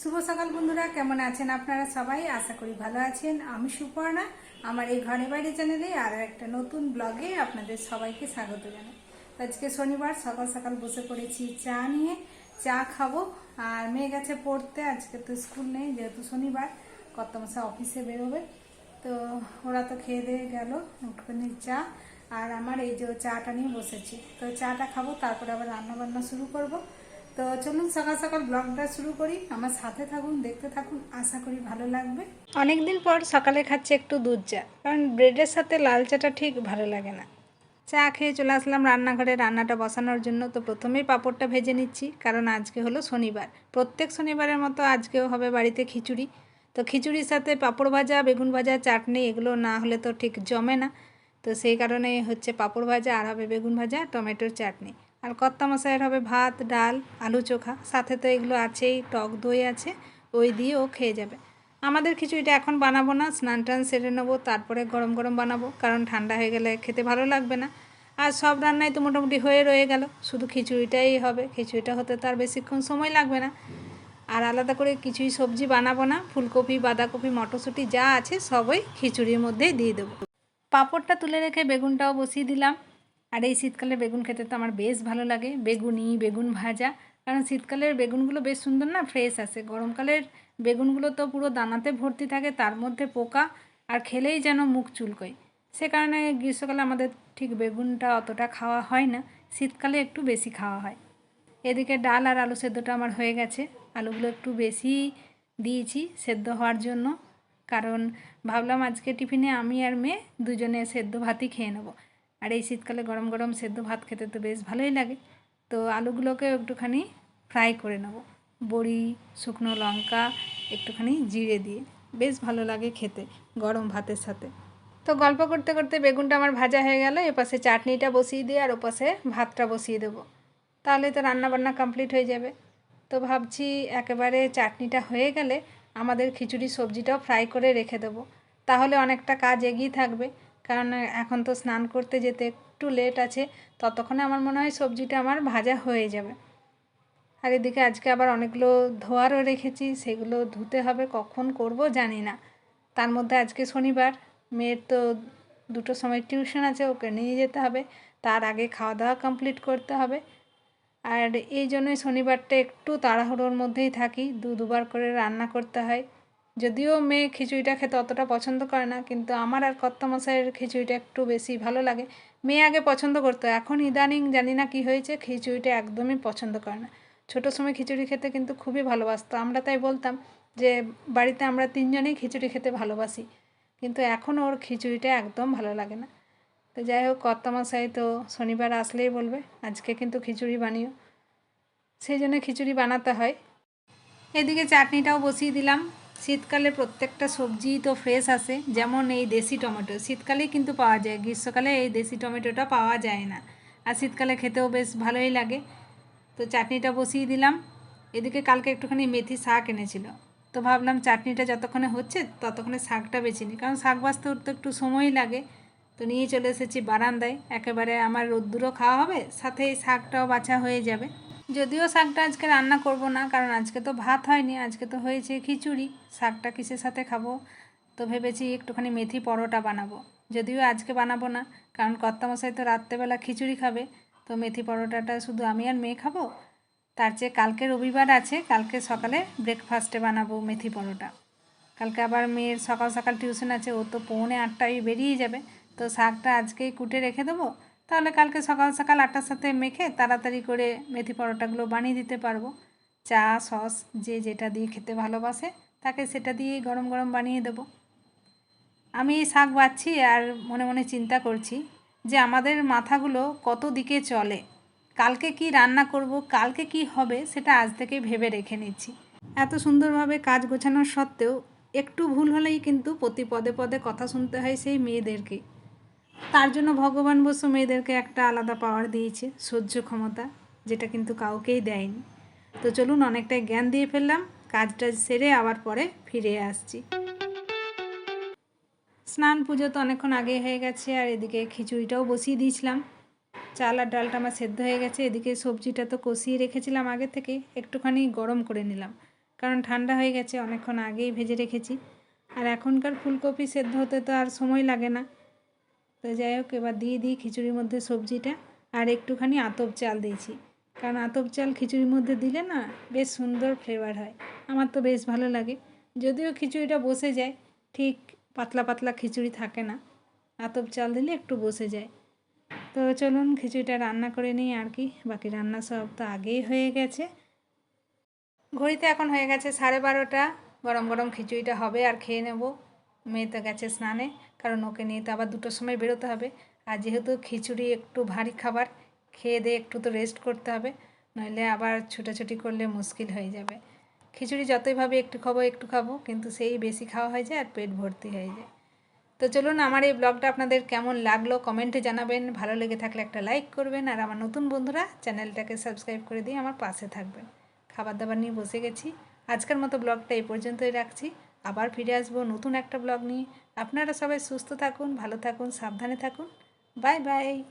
শুভ সকাল বন্ধুরা, কেমন আছেন আপনারা সবাই? আশা করি ভালো আছেন। আমি সুপর্ণা, আমার এই ঘরে বাইরে চ্যানেলে আরও একটা নতুন ব্লগে আপনাদের সবাইকে স্বাগত জানাই। আজকে শনিবার, সকাল সকাল বসে পড়েছি, চা নিয়ে, চা খাব। আর মেয়ে গেছে পড়তে, আজকে তো স্কুল নেই, যেহেতু শনিবার কত মাসে অফিসে বেরোবে। তো ওরা তো খেয়ে দিয়ে গেল, একটুখানি চা। আর আমার এই যে চাটা নিয়ে বসেছি। তো চাটা খাব, তারপরে আবার রান্না বান্না শুরু করব। তো চলুন সকাল সকাল ব্লগটা শুরু করি। আমার সাথে থাকুন, দেখতে থাকুন, আশা করি ভালো লাগবে। অনেকদিন পর সকালে খাচ্ছি একটু দুধ চা, কারণ ব্রেডের সাথে লাল চাটা ঠিক ভালো লাগে না। চা খেয়ে চলে আসলাম রান্নাঘরে রান্নাটা বসানোর জন্য। তো প্রথমেই পাঁপড়টা ভেজে নিচ্ছি, কারণ আজকে হলো শনিবার। প্রত্যেক শনিবারের মতো আজকেও হবে বাড়িতে খিচুড়ি। তো খিচুড়ির সাথে পাঁপড় ভাজা, বেগুন ভাজা, চাটনি, এগুলো না হলে তো ঠিক জমে না। তো সেই কারণে হচ্ছে পাঁপড় ভাজা আর হবে বেগুন ভাজা, টমেটোর চাটনি। আর কর্তা মশাইয়ের হবে ভাত, ডাল, আলু চোখা। সাথে তো এগুলো আছেই, টক দই আছে ওই দিয়ে ও খেয়ে যাবে। আমাদের খিচুড়িটা এখন বানাবো না, স্নান টান সেরে নেব, তারপরে গরম গরম বানাবো, কারণ ঠান্ডা হয়ে গেলে খেতে ভালো লাগবে না। আর সব রান্নাই তো মোটামুটি হয়ে রয়ে গেল, শুধু খিচুড়িটাই হবে। খিচুড়িটা হতে তো আর বেশিক্ষণ সময় লাগবে না। আর আলাদা করে কিছুই সবজি বানাবো না, ফুলকপি, বাঁধাকপি, মটরশুঁটি যা আছে সবই খিচুড়ির মধ্যেই দিয়ে দেবো। পাঁপড়টা তুলে রেখে বেগুনটাও বসিয়ে দিলাম। আর এই শীতকালে বেগুন খেতে তো আমার বেশ ভালো লাগে। বেগুনি, বেগুন ভাজা। কারণ শীতকালের বেগুনগুলো বেশ সুন্দর না ফ্রেশ আসে। গরমকালের বেগুনগুলো তো পুরো দানাতে ভর্তি থাকে, তার মধ্যে পোকা আর খেলেই যেন মুখ চুলকোয়। সে কারণে গ্রীষ্মকালে আমাদের ঠিক বেগুনটা অতটা খাওয়া হয় না, শীতকালে একটু বেশি খাওয়া হয়। এদিকে ডাল আর আলু সেদ্ধটা আমার হয়ে গেছে। আলুগুলো একটু বেশি দিয়েছি সেদ্ধ হওয়ার জন্য। কারণ ভাবলাম আজকে টিফিনে আমি আর মেয়ে দুজনে সেদ্ধ ভাতই খেয়ে নেব। আর এই শীতকালে গরম গরম সেদ্ধ ভাত খেতে তো বেশ ভালোই লাগে। তো আলুগুলোকে একটুখানি ফ্রাই করে নেব। বড়ি, শুকনো লঙ্কা, একটুখানি জিরে দিয়ে। বেশ ভালো লাগে খেতে গরম ভাতের সাথে। তো গল্প করতে করতে বেগুনটা আমার ভাজা হয়ে গেল। এপাশে চাটনিটা বসিয়ে দিয়ে আর ওপাশে ভাতটা বসিয়ে দেবো। তাহলে তো রান্না বান্না কমপ্লিট হয়ে যাবে। তো ভাবছি একেবারে চাটনিটা হয়ে গেলে আমাদের খিচুড়ি সবজিটাও ফ্রাই করে রেখে দেবো। তাহলে অনেকটা কাজ এগিয়ে থাকবে। কারণ এখন তো স্নান করতে যেতে একটু লেট আছে, ততক্ষণে আমার মনে হয় সবজিটা আমার ভাজা হয়ে যাবে। আর এদিকে আজকে আবার অনেকগুলো ধোয়ারও রেখেছি, সেগুলো ধুতে হবে, কখন করব জানি না। তার মধ্যে আজকে শনিবার, মেয়ের তো দুটো সময় টিউশন আছে, ওকে নিয়ে যেতে হবে, তার আগে খাওয়া দাওয়া কমপ্লিট করতে হবে। আর এই জন্যই শনিবারটা একটু তাড়াহুড়োর মধ্যেই থাকি দু দুবার করে রান্না করতে হয়। যদিও মেয়ে খিচুড়িটা খেতে অতটা পছন্দ করে না, কিন্তু আমার আর কর্তামশাইয়ের খিচুড়িটা একটু বেশি ভালো লাগে। মেয়ে আগে পছন্দ করতো, এখন ইদানিং জানি না কী হয়েছে, খিচুড়িটা একদমই পছন্দ করে না। ছোটো সময় খিচুড়ি খেতে কিন্তু খুবই ভালোবাসতো। আমরা তাই বলতাম যে, বাড়িতে আমরা তিনজনেই খিচুড়ি খেতে ভালোবাসি। কিন্তু এখন ওর খিচুড়িটা একদম ভালো লাগে না। তো যাই হোক কর্তামশাই তো শনিবার আসলেই বলবে, আজকে কিন্তু খিচুড়ি বানিও। সেই জন্য খিচুড়ি বানাতে হয়। এদিকে চাটনিটাও বসিয়ে দিলাম। শীতকালে প্রত্যেকটা সবজি তো ফ্রেশ আসে, যেমন এই দেশি টমেটো। শীতকালেই কিন্তু পাওয়া যায়, গ্রীষ্মকালে এই দেশি টমেটোটা পাওয়া যায় না। আর শীতকালে খেতেও বেশ ভালোই লাগে। তো চাটনিটা বসিয়ে দিলাম। এদিকে কালকে একটুখানি মেথি শাক এনেছিল। তো ভাবলাম চাটনিটা যতক্ষণে হচ্ছে, ততক্ষণে শাকটা বেছে নিই। কারণ শাক বাঁচতে তো একটু সময়ই লাগে। তো নিয়ে চলে এসেছি বারান্দায়। একেবারে আমার রোদ্দুরও খাওয়া হবে, সাথে এই শাকটাও বাছা হয়ে যাবে। যদিও শাকটা আজকে রান্না করব না, কারণ আজকে তো ভাত হয়নি, আজকে তো হয়েছে খিচুড়ি। শাকটা কিসের সাথে খাব? তো ভেবেছি একটুখানি মেথি পরোটা বানাবো। যদিও আজকে বানাবো না, কারণ কর্তামশাই তো রাত্রেবেলা খিচুড়ি খাবে। তো মেথি পরোটাটা শুধু আমি আর মেয়ে খাব? তার চেয়ে কালকে রবিবার আছে, কালকে সকালে ব্রেকফাস্টে বানাবো মেথি পরোটা। কালকে আবার মেয়ের সকাল সকাল টিউশন আছে, ও তো পৌনে আটটায় বেরিয়ে যাবে। তো শাকটা আজকেই কুটে রেখে দেবো তাহলে কালকে সকাল সকাল আটটার সাথে মেখে তাড়াতাড়ি করে মেথি পরোটাগুলো বানিয়ে দিতে পারব। চা, সস, যে যেটা দিয়ে খেতে ভালোবাসে, তাকে সেটা দিয়েই গরম গরম বানিয়ে দেবো। আমি শাক বাচ্ছি আর মনে মনে চিন্তা করছি যে আমাদের মাথাগুলো কত দিকে চলে, কালকে কি রান্না করব, কালকে কি হবে সেটা আজ থেকে ভেবে রেখে নিচ্ছি। এত সুন্দরভাবে কাজ গোছানোর সত্ত্বেও একটু ভুল হলেই কিন্তু প্রতি পদে পদে কথা শুনতে হয় সেই মেয়েদেরকে। তার জন্য ভগবান বসু মেয়েদেরকে একটা আলাদা পাওয়ার দিয়েছে, সহ্য ক্ষমতা, যেটা কিন্তু কাউকেই দেয়নি। তো চলুন অনেকটাই জ্ঞান দিয়ে ফেললাম, কাজটা সেরে আবার পরে ফিরে আসছি। স্নান পুজো তো অনেকক্ষণ আগে হয়ে গেছে, আর এদিকে খিচুড়িটাও বসিয়ে দিয়েছিলাম। চাল আর ডালটা আমার সেদ্ধ হয়ে গেছে, এদিকে সবজিটা তো কষিয়ে রেখেছিলাম আগে থেকে, একটুখানি গরম করে নিলাম। কারণ ঠান্ডা হয়ে গেছে, অনেকক্ষণ আগেই ভেজে রেখেছি। আর এখনকার ফুলকপি সেদ্ধ হতে তো আর সময় লাগে না। তো যাই হোক, এবার দিয়ে দিই খিচুড়ির মধ্যে সবজিটা আর একটুখানি আতপ চাল দিয়েছি। কারণ আতপ চাল খিচুড়ির মধ্যে দিলে না বেশ সুন্দর ফ্লেভার হয়। আমার তো বেশ ভালো লাগে। যদিও খিচুড়িটা বসে যায়, ঠিক পাতলা পাতলা খিচুড়ি থাকে না। আতপ চাল দিলে একটু বসে যায়। তো চলুন খিচুড়িটা রান্না করে নিই আর কি। বাকি রান্না সব তো আগেই হয়ে গেছে। ঘড়িতে এখন হয়ে গেছে সাড়ে বারোটা। গরম গরম খিচুড়িটা হবে আর খেয়ে নেব। মেয়ে তো গেছে স্নানে, কারণ ওকে নিয়ে তো আবার দুটোর সময় বেরোতে হবে। আর যেহেতু খিচুড়ি একটু ভারী খাবার, খেয়ে দিয়ে একটু তো রেস্ট করতে হবে, নইলে আবার ছুটাছুটি করলে মুশকিল হয়ে যাবে। খিচুড়ি যতই ভাবে একটু খাব একটু খাব, কিন্তু সেই বেশি খাওয়া হয়ে যায় আর পেট ভর্তি হয়ে যায়। তো চলুন আমার এই ব্লগটা আপনাদের কেমন লাগল কমেন্টে জানাবেন, ভালো লেগে থাকলে একটা লাইক করবেন, আর আমার নতুন বন্ধুরা চ্যানেলটাকে সাবস্ক্রাইব করে দিয়ে আমার পাশে থাকবেন। খাবার দাবার নিয়ে বসে গেছি। আজকের মতো ব্লগটা এই পর্যন্তই রাখছি। আবার ফিরে আসব নতুন একটা ব্লগ নিয়ে। আপনারা সবাই সুস্থ থাকুন, ভালো থাকুন, সাবধানে থাকুন। Bye bye.